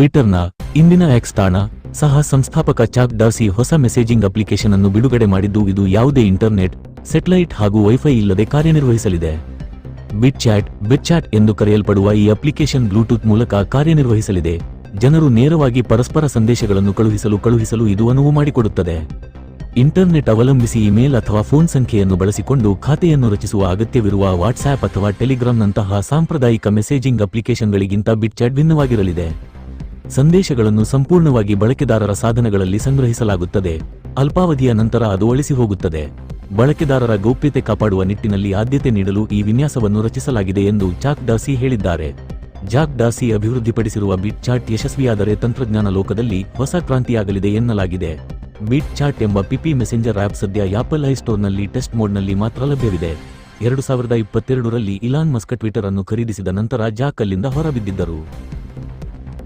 ಟ್ವಿಟರ್ನ ಇಂದಿನ ಎಕ್ಸ್ ತಾಣ ಸಹ ಸಂಸ್ಥಾಪಕ ಚಾಕ್ ಡಾರ್ಸಿ ಹೊಸ ಮೆಸೇಜಿಂಗ್ ಅಪ್ಲಿಕೇಶನ್ ಅನ್ನು ಬಿಡುಗಡೆ ಮಾಡಿದ್ದು ಇದು ಯಾವುದೇ ಇಂಟರ್ನೆಟ್, ಸೆಟಲೈಟ್ ಹಾಗೂ ವೈಫೈ ಇಲ್ಲದೆ ಕಾರ್ಯನಿರ್ವಹಿಸಲಿದೆ. ಬಿಟ್ ಚಾಟ್ ಬಿಟ್ ಚಾಟ್ ಎಂದು ಕರೆಯಲ್ಪಡುವ ಈ ಅಪ್ಲಿಕೇಶನ್ ಬ್ಲೂಟೂತ್ ಮೂಲಕ ಕಾರ್ಯನಿರ್ವಹಿಸಲಿದೆ. ಜನರು ನೇರವಾಗಿ ಪರಸ್ಪರ ಸಂದೇಶಗಳನ್ನು ಕಳುಹಿಸಲು ಕಳುಹಿಸಲು ಇದು ಅನುವು ಮಾಡಿಕೊಡುತ್ತದೆ. ಇಂಟರ್ನೆಟ್ ಅವಲಂಬಿಸಿ ಇಮೇಲ್ ಅಥವಾ ಫೋನ್ ಸಂಖ್ಯೆಯನ್ನು ಬಳಸಿಕೊಂಡು ಖಾತೆಯನ್ನು ರಚಿಸುವ ಅಗತ್ಯವಿರುವ ವಾಟ್ಸ್ಆ್ಯಪ್ ಅಥವಾ ಟೆಲಿಗ್ರಾಂನಂತಹ ಸಾಂಪ್ರದಾಯಿಕ ಮೆಸೇಜಿಂಗ್ ಅಪ್ಲಿಕೇಶನ್ಗಳಿಗಿಂತ ಬಿಟ್ಚಾಟ್ ಭಿನ್ನವಾಗಿರಲಿದೆ. ಸಂದೇಶಗಳನ್ನು ಸಂಪೂರ್ಣವಾಗಿ ಬಳಕೆದಾರರ ಸಾಧನಗಳಲ್ಲಿ ಸಂಗ್ರಹಿಸಲಾಗುತ್ತದೆ. ಅಲ್ಪಾವಧಿಯ ನಂತರ ಅದು ಅಳಿಸಿ ಹೋಗುತ್ತದೆ. ಬಳಕೆದಾರರ ಗೌಪ್ಯತೆ ಕಾಪಾಡುವ ನಿಟ್ಟಿನಲ್ಲಿ ಆದ್ಯತೆ ನೀಡಲು ಈ ವಿನ್ಯಾಸವನ್ನು ರಚಿಸಲಾಗಿದೆ ಎಂದು ಜಾಕ್ ಡಾಸಿ ಹೇಳಿದ್ದಾರೆ. ಜಾಕ್ ಡಾಸಿ ಅಭಿವೃದ್ಧಿಪಡಿಸಿರುವ ಬಿಟ್ ಚಾಟ್ ಯಶಸ್ವಿಯಾದರೆ ತಂತ್ರಜ್ಞಾನ ಲೋಕದಲ್ಲಿ ಹೊಸ ಕ್ರಾಂತಿಯಾಗಲಿದೆ ಎನ್ನಲಾಗಿದೆ. ಬಿಟ್ ಚಾಟ್ ಎಂಬ ಪಿಪಿ ಮೆಸೆಂಜರ್ ಆಪ್ ಸದ್ಯ ಆಪಲ್ ಐಸ್ಟೋರ್ನಲ್ಲಿ ಟೆಸ್ಟ್ ಮೋಡ್ನಲ್ಲಿ ಮಾತ್ರ ಲಭ್ಯವಿದೆ. ಎರಡು ಸಾವಿರದ ಇಪ್ಪತ್ತೆರಡರಲ್ಲಿ ಇಲಾನ್ ಮಸ್ಕ ಟ್ವಿಟರ್ ಅನ್ನು ಖರೀದಿಸಿದ ನಂತರ ಜಾಕ್ ಅಲ್ಲಿಂದ ಹೊರಬಿದ್ದಿದ್ದರು.